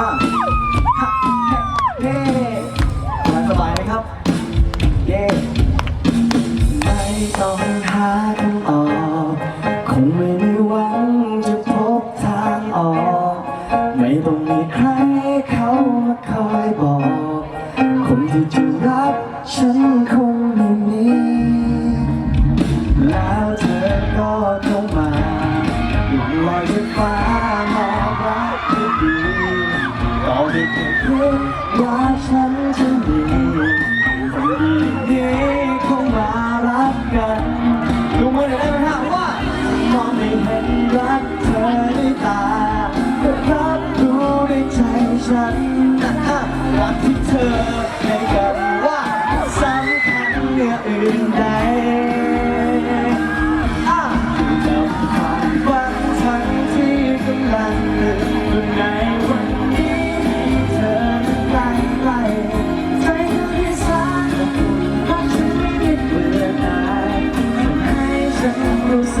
อะฮะเฮ้สบายๆไหมครับ เย้ไม่ต้องหาคำตอบคงไม่มีหวังจะพบทางออก ไม่ต้องมีใคร ก็ได้แค่เพียงว่าฉันจะมีคนดีดีเข้ามารักกันดูมือหน่อยได้ไหมฮะว่ามองไม่เห็นรักเธอด้วยตาแต่รับรู้ด้วยใจฉันนะฮะรักที่เธอให้กันว่าสำคัญเหนืออื่นใด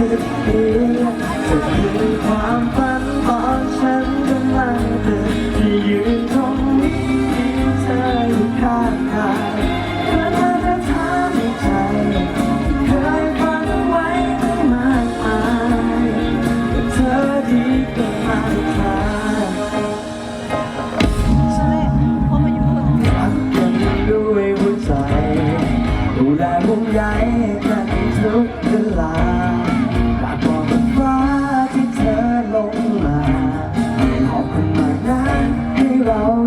สึกดีจะคือความฝันตอนฉันกำลังเดินที่ยืนตรงนี้มีเธออยู่ข้างกายเธอเธอจะถามในใจ เคยฝันไว้ตั้งมากมายแต่เธอดีเกินมาทุกทางรักกันด้วยหัวใจ ดูแลห่วงใยกันทุกเวลา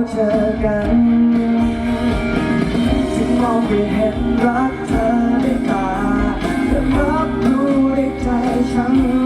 เราเจอกันจึงมองไม่เห็นรักเธอด้วยตาแต่รับรู้ด้ใจฉัน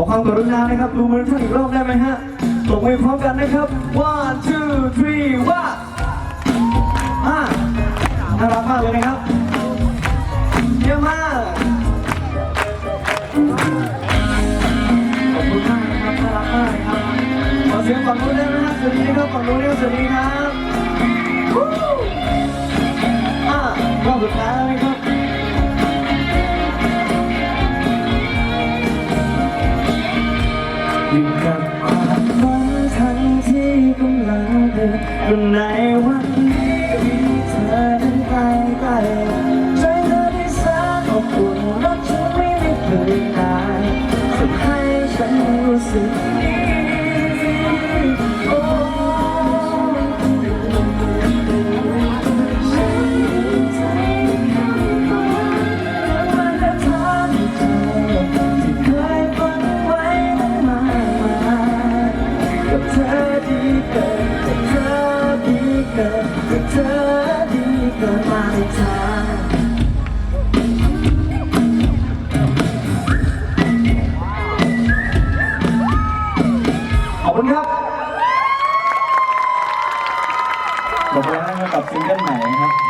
อความกรุณานะครับดูมือท่านอีกรอบได้ไหมฮะตบมือพร้อมกันนะครับ one two three ว่าอ่าน่ารักมากเลยนะครับเยี่ยมมากขอบคุณมากนะครับน่ารักมากครับขอเสียงฝั่งนู้นได้ไหมครับสวัสดีครับฝั่งนู้นด้วยสวัสดีครับ อยู่กับความฝันทั้งที่กำลังเดินอยู่ในวันนี้มีเธอนั้นไปไกลใจเธอได้แสนอบอุ่นรักฉันไม่ได้เบื่อหน่ายทำให้ฉันรู้สึก กินกับเธอดีเกินมาในทางขอบคุณครับขอบคุณนะครับกับซิงเกิลใหม่นะครับ